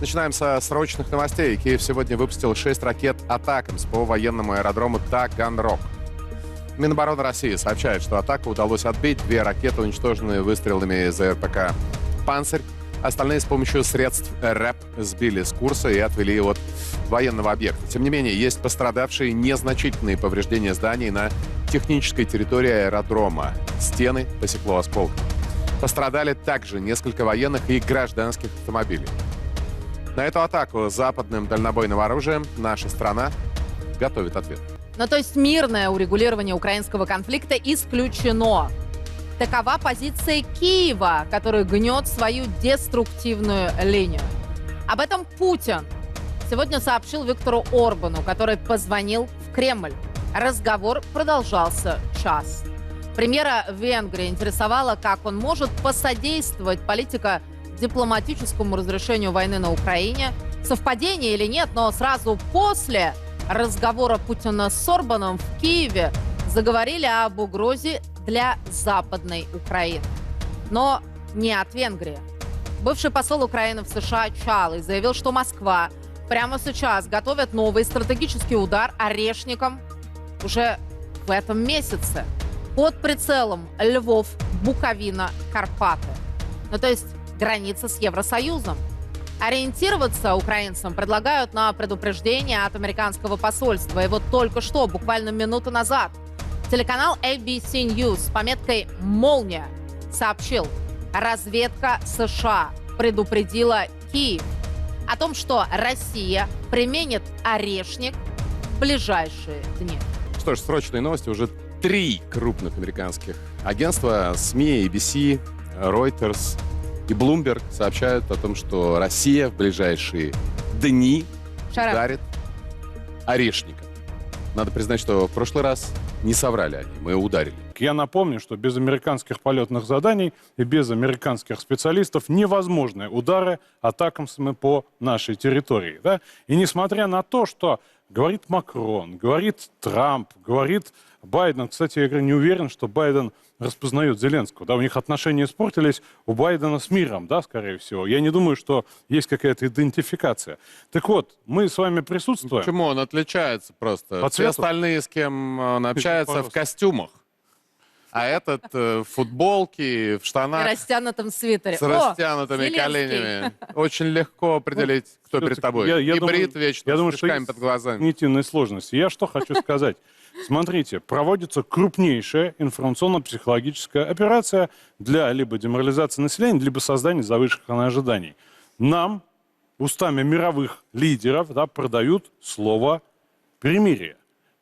Начинаем со срочных новостей. Киев сегодня выпустил 6 ракет «Атакамс» по военному аэродрому Таганрог. Минобороны России сообщает, что атаку удалось отбить. Две ракеты уничтожены выстрелами из РПК «Панцирь». Остальные с помощью средств РЭП сбили с курса и отвели от военного объекта. Тем не менее, есть пострадавшие незначительные повреждения зданий на технической территории аэродрома. Стены посекло осколками. Пострадали также несколько военных и гражданских автомобилей. На эту атаку западным дальнобойным оружием наша страна готовит ответ. Ну, то есть мирное урегулирование украинского конфликта исключено. Такова позиция Киева, который гнет свою деструктивную линию. Об этом Путин сегодня сообщил Виктору Орбану, который позвонил в Кремль. Разговор продолжался час. Премьера Венгрии интересовала, как он может посодействовать политика дипломатическому разрешению войны на Украине. Совпадение или нет, но сразу после разговора Путина с Орбаном в Киеве заговорили об угрозе для Западной Украины. Но не от Венгрии. Бывший посол Украины в США Чалый заявил, что Москва прямо сейчас готовит новый стратегический удар орешникам уже в этом месяце под прицелом Львов, Буковина, Карпаты. Ну, то есть граница с Евросоюзом. Ориентироваться украинцам предлагают на предупреждение от американского посольства. И вот только что, буквально минуту назад, телеканал ABC News с пометкой «Молния» сообщил, разведка США предупредила Киев о том, что Россия применит орешник в ближайшие дни. Что ж, срочные новости. Уже три крупных американских агентства, СМИ, ABC, Reuters и Bloomberg сообщают о том, что Россия в ближайшие дни Шарап. ударит орешника. Надо признать, что в прошлый раз не соврали они, мы ударили. Я напомню, что без американских полетных заданий и без американских специалистов невозможны удары атакамсами по нашей территории. Да? И несмотря на то, что говорит Макрон, говорит Трамп, говорит Байден, кстати, я не уверен, что Байден распознает Зеленского. Да? У них отношения испортились у Байдена с миром, да, скорее всего. Я не думаю, что есть какая-то идентификация. Так вот, мы с вами присутствуем. Почему он отличается просто? По Все остальные, с кем он общается, в Пожалуйста. костюмах. А этот э, в футболке, в И штанах растянутом свитере. с О, растянутыми Зеленский. коленями. Очень легко определить, кто перед тобой. я- я И думаю- брит вечно, я думаю, с что мешками есть под глазами. когнитивные сложности. Я что хочу сказать. Смотрите, проводится крупнейшая информационно-психологическая операция для либо деморализации населения, либо создания завышенных ожиданий. Нам, устами мировых лидеров, да, продают слово перемирие,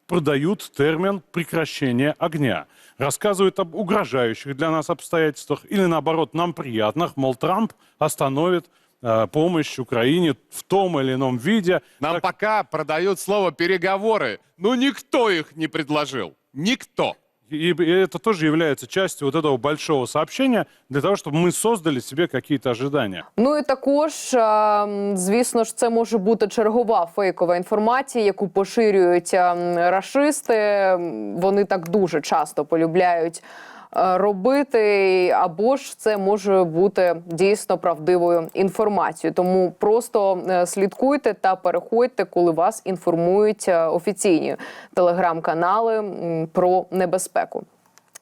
продают термин прекращения огня, рассказывают об угрожающих для нас обстоятельствах или, наоборот, нам приятных, мол, Трамп остановит э, помощь Украине в том или ином виде. Нам Так- пока продают слово «переговоры», но никто их не предложил. Никто. И, и это тоже является частью вот этого большого сообщения для того, чтобы мы создали себе какие-то ожидания. Ну і також, е, м, звісно ж, це може бути чергова фейкова інформація, яку поширюють е, м, рашисти. М, Вони так дуже часто полюбляють е, робити, або ж це може бути дійсно правдивою інформацією. Тому просто е, слідкуйте та переходьте, коли вас інформують е, офіційні телеграм-канали про небезпеку.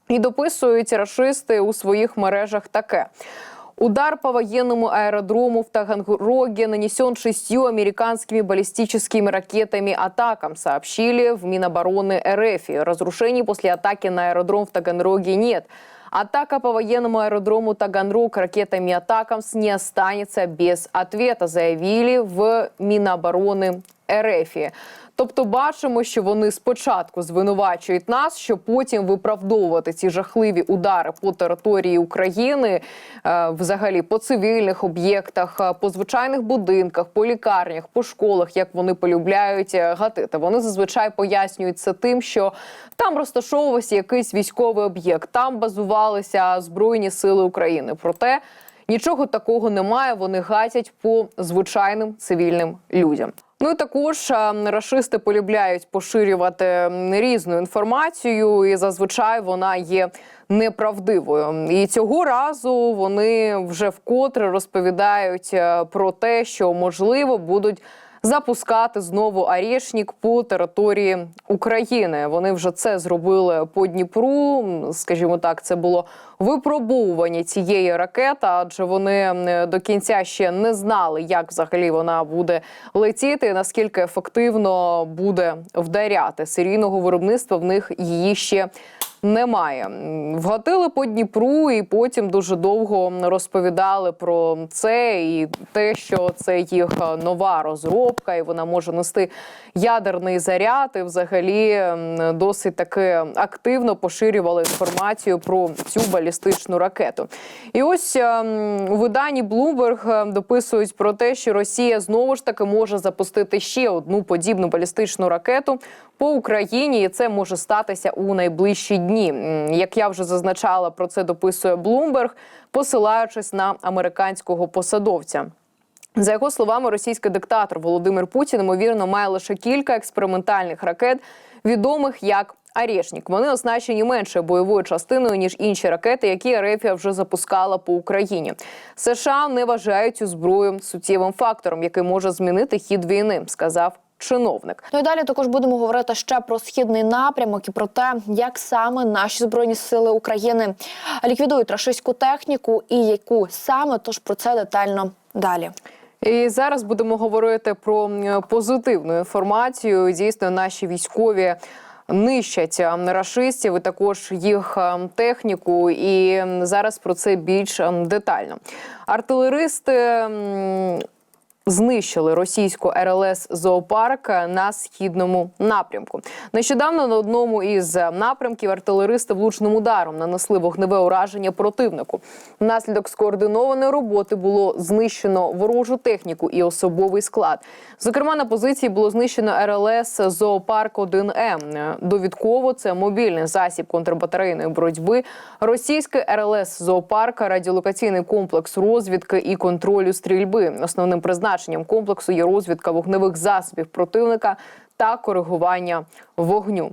І дописують рашисти у своїх мережах таке. Удар по военному аэродрому в Таганроге нанесен шестью американскими баллистическими ракетами атакам, сообщили в Минобороны РФ. Разрушений после атаки на аэродром в Таганроге нет. Атака по военному аэродрому Таганрог ракетами атакамс не останется без ответа, заявили в Минобороны РФ. Тобто бачимо, що вони спочатку звинувачують нас, щоб потім виправдовувати ці жахливі удари по території України, е, взагалі по цивільних об'єктах, е, по звичайних будинках, по лікарнях, по школах, як вони полюбляють е, гатити. Вони зазвичай пояснюють це тим, що там розташовувався якийсь військовий об'єкт, там базувалися збройні сили України. Проте Нічого такого немає. Вони гатять по звичайним цивільним людям. Ну і також расисти рашисти полюбляють поширювати різну інформацію, і зазвичай вона є неправдивою. І цього разу вони вже вкотре розповідають е, про те, що можливо будуть. Запускати знову Арєшнік по території України. Вони вже це зробили по Дніпру. Скажімо так, це було випробовування цієї ракети, адже вони до кінця ще не знали, як взагалі вона буде летіти, наскільки ефективно буде вдаряти. Серійного виробництва в них її ще немає. Вгатили по Дніпру, і потім дуже довго розповідали про це і те, що це їх е, нова розробка, і вона може нести ядерний заряд. І взагалі досить таки активно поширювали інформацію про цю балістичну ракету. І ось ем, у виданні Bloomberg е, дописують про те, що Росія знову ж таки може запустити ще одну подібну балістичну ракету по Україні, і це може статися у найближчі дні. М, Як я вже зазначала, про це дописує Bloomberg, посилаючись на американського посадовця. За його словами, російський диктатор Володимир Путін ймовірно має лише кілька експериментальних ракет, відомих як Арєшнік. Вони оснащені меншою бойовою частиною ніж інші ракети, які Арефія вже запускала по Україні. США не вважають цю зброю суттєвим фактором, який може змінити хід війни, сказав чиновник. Ну і далі також будемо говорити ще про східний напрямок і про те, як саме наші збройні сили України ліквідують рашистську техніку і яку саме тож про це детально далі. І зараз будемо говорити про позитивну інформацію. Дійсно, наші військові. Нищать рашистів і також їх техніку, і зараз про це більш детально. Артилеристи знищили російську РЛС зоопарк на східному напрямку. Нещодавно на одному із напрямків артилеристи влучним ударом нанесли вогневе ураження противнику. Внаслідок скоординованої роботи було знищено ворожу техніку і особовий склад. Зокрема, на позиції було знищено РЛС зоопарк 1 М. Довідково це мобільний засіб контрбатарейної боротьби, російський РЛС зоопарк, радіолокаційний комплекс розвідки і контролю стрільби. Основним призначенням комплексу є розвідка вогневих засобів противника та коригування вогню.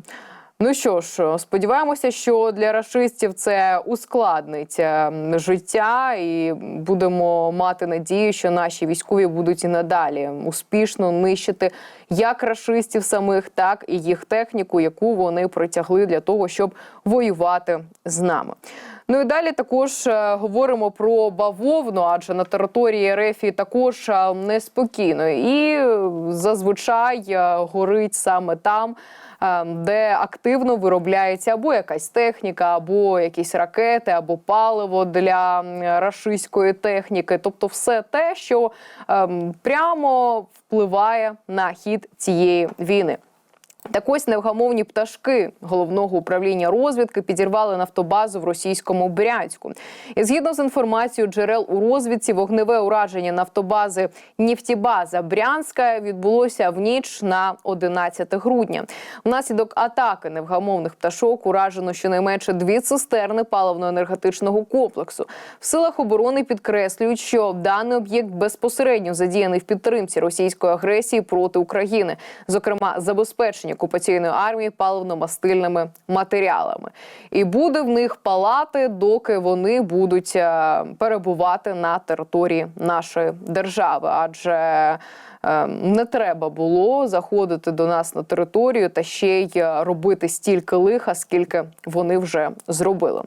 Ну що ж, сподіваємося, що для рашистів це ускладнить е, життя, і будемо мати надію, що наші військові будуть і надалі успішно нищити як рашистів самих, так і їх техніку, яку вони притягли для того, щоб воювати з нами. Ну і далі також е, говоримо про бавовну, адже на території РФ також е, неспокійно, і е, зазвичай горить саме там. Де активно виробляється або якась техніка, або якісь ракети, або паливо для рашистської техніки, тобто все те, що ем, прямо впливає на хід цієї війни. Так ось невгамовні пташки головного управління розвідки підірвали нафтобазу в російському Брянську. І згідно з інформацією джерел у розвідці, вогневе ураження нафтобази Нефтібаза Брянська відбулося в ніч на 11 грудня. Внаслідок атаки невгамовних пташок уражено щонайменше дві цистерни паливно-енергетичного комплексу. В силах оборони підкреслюють, що даний об'єкт безпосередньо задіяний в підтримці російської агресії проти України, зокрема забезпечення окупаційної армії паливно-мастильними матеріалами, і буде в них палати, доки вони будуть е, перебувати на території нашої держави, адже е, не треба було заходити до нас на територію та ще й робити стільки лиха, скільки вони вже зробили.